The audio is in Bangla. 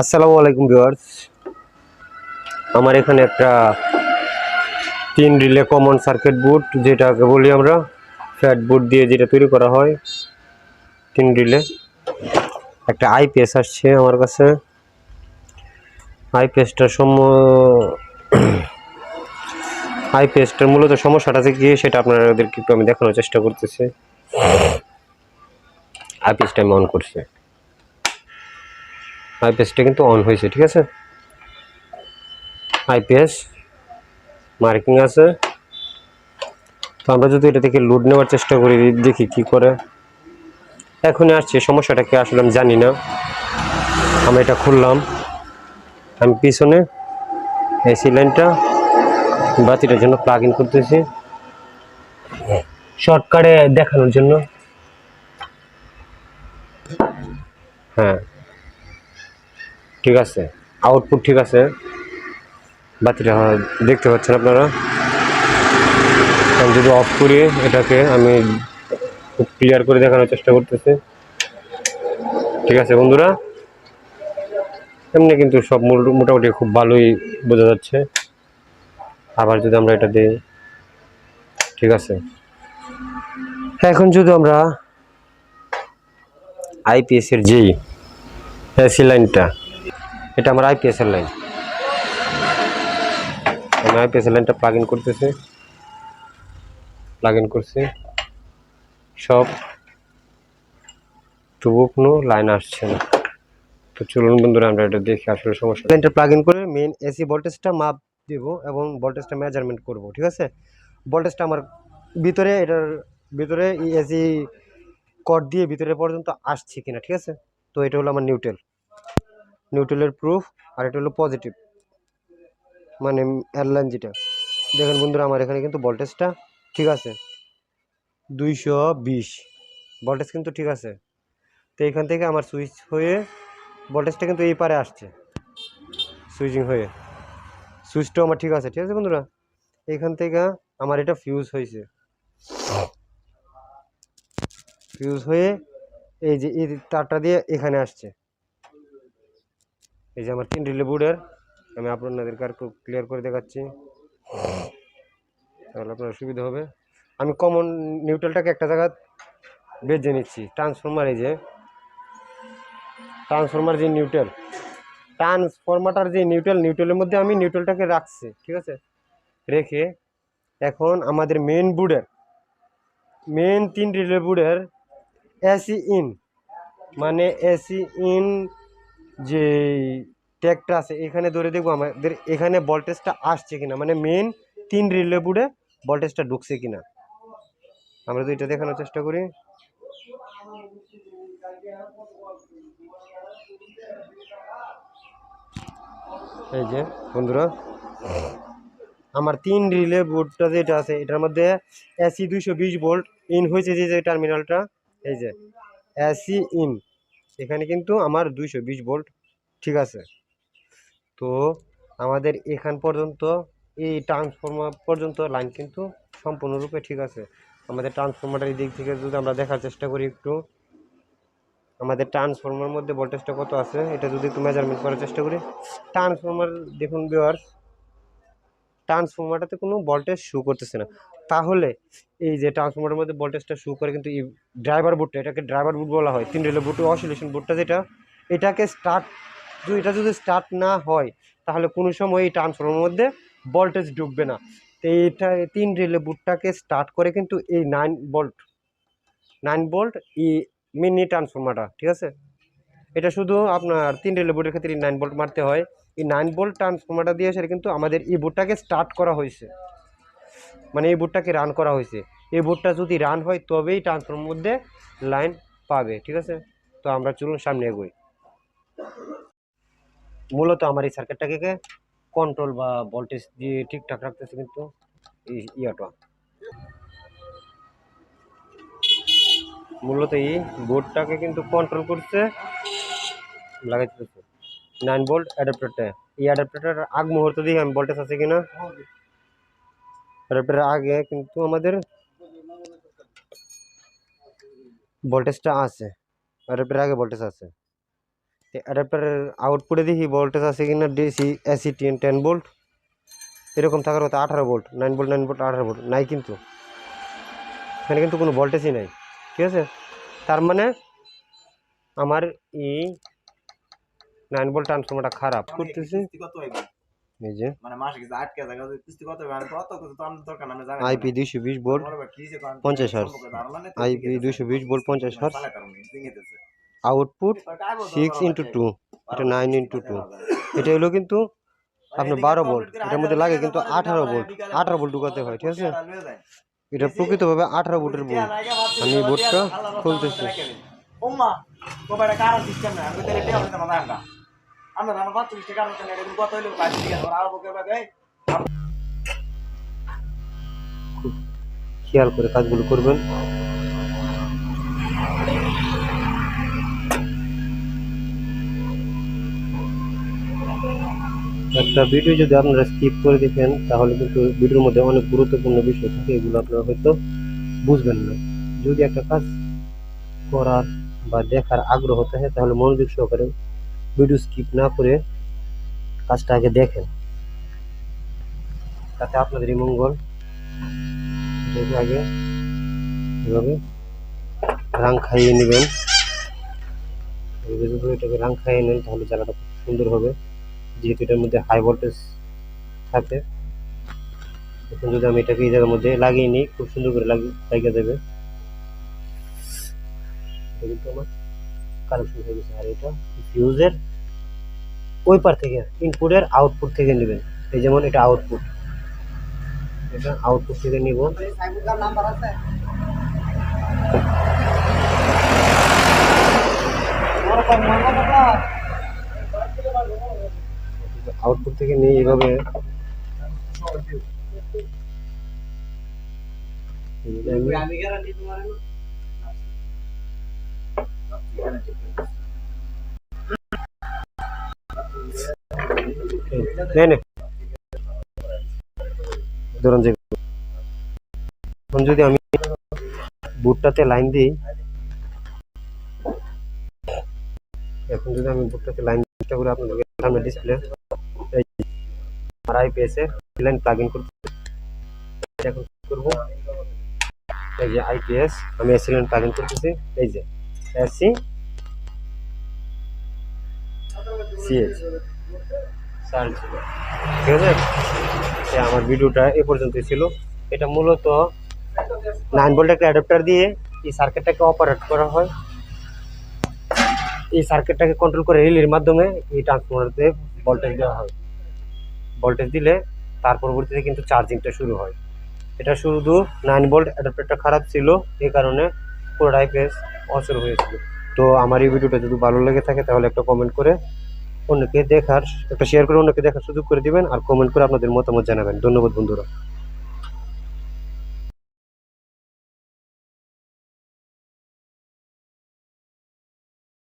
আসসালামু আলাইকুম ভিউয়ার্স। আমার এখানে একটা তিন রিলে কমন সার্কিট বুট যেটাকে বলি আমরা ফ্যাট বুট দিয়ে যেটা তৈরি করা হয়। তিন রিলে। একটা আইপিএস আসছে আমার কাছে। আইপিএসটার সম আইপিএসটার মূলত সমস্যাটা যে কি, সেটা আপনাদেরকে একটু আমি দেখানোর চেষ্টা করতেছি। আইপিএসটা আমি অন করছি। আইপিএসটা কিন্তু অন হয়েছে, ঠিক আছে? আইপিএস, মার্কিং আছে। তো আমরা যদি এটা থেকে লোড নেওয়ার চেষ্টা করি, দেখি কি করে। এখনই আসছে, সমস্যাটা কি আসলে আমি জানি না। আমি এটা খুললাম। আমি পিছনে এসি লাইনটা বাতিটার জন্য প্লাগ ইন করতেছি শর্টকাটে দেখানোর জন্য। হ্যাঁ। ঠিক আছে। আউটপুট ঠিক আছে। বাতিটা দেখতে পাচ্ছেন আপনারা? আমি যদি অফ করি, এটাকে আমি খুব ক্লিয়ার করে দেখানোর চেষ্টা করতেছি। ঠিক আছে বন্ধুরা? এমনি কিন্তু সব মোট- মোটামুটি খুব ভালোই বোঝা যাচ্ছে। আবার যদি আমরা এটা দিই, ঠিক আছে। এখন যদি আমরা আইপিএস এর যেই এসি লাইনটা এটা আমার আইপিএস এর লাইন আমি আইপিএস এর লাইনটা প্লাগ ইন করতেছি। প্লাগ ইন করছি। সব তবুও কোনো লাইন আসছে। না তো চলুন বন্ধুরা, আমরা এটা দেখি আসলে সমস্যা। লাইনটা প্লাগ ইন করে মেন এসি ভোল্টেজটা মাপ দেব এবং ভোল্টেজটা মেজারমেন্ট করব, ঠিক আছে? ভোল্টেজটা আমার ভিতরে, এটার ভিতরে এসি কট দিয়ে ভিতরে পর্যন্ত আসছে কিনা, ঠিক আছে? তো এটা হলো আমার নিউট্রেল নিউট্রালের প্রুফ আর এটা হলো পজিটিভ মানে এয়ারলাইন যেটা। দেখেন বন্ধুরা, আমার এখানে কিন্তু ভোল্টেজটা ঠিক আছে। দুইশো বিশ। ভোল্টেজ কিন্তু ঠিক আছে। তো এখান থেকে আমার সুইচ হয়ে ভোল্টেজটা কিন্তু এই পারে আসছে। সুইচিং হয়ে। সুইচটাও আমার ঠিক আছে ঠিক আছে বন্ধুরা? এখান থেকে আমার এটা ফিউজ হয়েছে। ফিউজ হয়ে এই যে এই তারটা দিয়ে এখানে আসছে। এই যে আমার তিন রিলে বোর্ডের, আমি আপনাদেরকে আর ক্লিয়ার করে দেখাচ্ছি। তাহলে আপনার সুবিধা হবে। আমি কমন নিউট্রালটাকে একটা জায়গা বেজে নিচ্ছি। ট্রান্সফর্মার এই যে ট্রান্সফর্মার যে নিউট্রাল ট্রান্সফরমারটার যে নিউট্রাল নিউট্রালের মধ্যে আমি নিউট্রালটাকে রাখছি, ঠিক আছে? রেখে এখন আমাদের মেন বোর্ডের মেন তিন রিলে বোর্ডের এসি ইন মানে এসি ইন যে ট্যাগটা আছে, এখানে ধরে দেখব আমাদের এখানে ভোল্টেজটা আসছে কিনা। মানে মেন তিন রিলে বুড়ে ভোল্টেজটা ঢুকছে কিনা। আমরা তো এটা দেখানোর চেষ্টা করি। এই যে, বন্ধুরা, আমার তিন রিলে বোর্ডটা যেটা আছে, এটার মধ্যে এসি দুইশো বিশ ভোল্ট ইন হয়েছে যে টার্মিনালটা এই যে এসি ইন এখানে কিন্তু আমার দুইশো বিশ ভোল্ট ঠিক আছে। তো আমাদের এখান পর্যন্ত এই ট্রান্সফর্মার পর্যন্ত লাইন কিন্তু সম্পূর্ণরূপে ঠিক আছে। আমাদের ট্রান্সফর্মারের দিক থেকে যদি আমরা দেখার চেষ্টা করি একটু। আমাদের ট্রান্সফর্মার মধ্যে ভোল্টেজটা কত আছে? এটা যদি একটু মেজারমেন্ট করার চেষ্টা করি। ট্রান্সফর্মার দেখুন ভিওয়ার্স ট্রান্সফর্মারটাতে কোনো ভোল্টেজ শু করতেছে না। তাহলে এই যে ট্রান্সফর্মারের মধ্যে ভোল্টেজটা শু করে কিন্তু এই ড্রাইভার বুটটা এটাকে ড্রাইভার বুট বলা হয়, তিন রেলের বুট অসিলেশন বুটটা যেটা, এটাকে স্টার্ট এটা যদি স্টার্ট না হয়, তাহলে কোনো সময় এই ট্রান্সফর্মারের মধ্যে ভোল্টেজ ঢুকবে না। তো এইটা তিন রেলে বুটটাকে স্টার্ট করে কিন্তু এই নাইন ভোল্ট নাইন ভোল্ট ই মিনি ট্রান্সফর্মারটা, ঠিক আছে? এটা শুধু আপনার তিন রেলে বুটের ক্ষেত্রে এই নাইন ভোল্ট মারতে হয়। এই নাইন ভোল্ট ট্রান্সফর্মারটা দিয়ে সেটা কিন্তু আমাদের এই বুটটাকে স্টার্ট করা হয়েছে। মানে এই বোর্ডটাকে রান করা হয়েছে। এই বোর্ডটা যদি রান হয়, তবেই ট্রান্সফর্মার মধ্যে লাইন পাবে, ঠিক আছে? তো আমরা চলুন সামনে এগোই। মূলত আমার এই সার্কিটটাকে কন্ট্রোল বা ভোল্টেজ দিয়ে ঠিকঠাক রাখতেছে কিন্তু ইয়াটা। মূলত এই বোর্ডটাকে কিন্তু কন্ট্রোল করছে, লাগাইতেছে। নাইন ভোল্ট অ্যাডাপ্টারটা এই অ্যাডাপ্টারটার আগ মুহূর্ত দিয়ে আমি ভোল্টেজ আছে কিনা। অ্যাডাপ্টারের আগে কিন্তু আমাদের ভোল্টেজটা আছে। অ্যাডাপ্টারের আগে ভোল্টেজ আছে। অ্যাডাপ্টারের আউটপুটে দেখি ভোল্টেজ আছে কিনা DC AC ten ten volt এরকম থাকার কথা আঠারো volt nine volt nine volt আঠারো ভোল্ট নাই কিন্তু। এখানে কিন্তু কোনো ভোল্টেজই নাই ঠিক আছে? তার মানে আমার এই নাইন ভোল্ট ট্রান্সফর্মারটা খারাপ। করতেছি? এই যে। মানে মাসে কিছু আটকে কিস্তি কত কিছু তো দরকার। আইপি দুইশো বিশ ভোল্ট আমার আবার কি যে কারণ- পঞ্চাশ hertz. IP volt hertz. Output কাগজ সিক্স ধরো টু এটা নাইন ইন্টু টু এটা হলো কিন্তু আপনার বারো ভোল্ট এটার মধ্যে লাগে কিন্তু আঠারো ভোল্ট আঠারো ভোল্ট ঢুকাতে হয় ঠিক আছে। এটা প্রকৃতভাবে আঠারো ভোল্টের বোল্ট আমি এই বোর্ডটা খুলতেছি। আমরা ঠিক আছে, আরও বকে, খেয়াল করে কাজগুলো করবেন। একটা ভিডিও যদি আপনারা স্কিপ করে দেখেন তাহলে কিন্তু ভিডিওর মধ্যে অনেক গুরুত্বপূর্ণ বিষয় থাকে এগুলো আপনারা হয়তো বুঝবেন না। যদি একটা কাজ করার বা দেখার আগ্রহ থাকে তাহলে মনোযোগ সহকারে ভিডিও স্কিপ না করে কাজটা আগে দেখেন। তাতে আপনাদেরই মঙ্গল আগে এভাবে রাং খাইয়ে নেবেন। যদি এটাকে রাং খাইয়ে নেন, তাহলে জায়গাটা খুব সুন্দর হবে। যেহেতু এটার মধ্যে হাই ভোল্টেজ থাকে। এখন যদি আমি এটাকে এই জায়গার মধ্যে লাগিয়ে নিই, খুব সুন্দর করে লাগিয়ে লাগিয়ে দেবে। কিন্তু আমার কানেকশন হয়ে গেছে। আর এটা ফিউজের ওই পার থেকে ইনপুটের আউটপুট থেকে নেবেন। এই যেমন এটা আউটপুট এটা আউটপুট থেকে নিব। আউটপুট থেকে নিয়ে এইভাবে আমি এখন যদি আমি বুটটাতে লাইন দিই, এখন যদি আমি বুটটাতে লাইন দিতে করে আপনাদেরকে সামনে ডিসপ্লে আর আইপিএস লাইন প্লাগ ইন করতে এখন করব? এই যে আইপিএস আমি এসি লাইন প্লাগ ইন করতেছি, এই যে। এসি সিএইচ চার্জ ঠিক আছে আমার ভিডিওটা এ পর্যন্ত ছিল। এটা মূলত নাইন ভোল্ট একটা অ্যাডাপ্টার দিয়ে এই সার্কিটটাকে অপারেট করা হয়। এই সার্কিটটাকে কন্ট্রোল করে রিলের মাধ্যমে এই ট্রান্সফরমারতে ভোল্টেজ দেওয়া হয়। ভোল্টেজ দিলে তার পরবর্তীতে কিন্তু চার্জিংটা শুরু হয়। এটা শুধু নাইন ভোল্ট অ্যাডাপ্টারটা খারাপ ছিল এই কারণে পুরো আইপিএস অচল হয়েছিল। তো আমার এই ভিডিওটা যদি ভালো লেগে থাকে, তাহলে একটা কমেন্ট করে অন্যকে দেখার, একটা শেয়ার করে অন্যকে দেখার সুযোগ করে দিবেন আর কমেন্ট করে আপনাদের মতামত জানাবেন। ধন্যবাদ বন্ধুরা।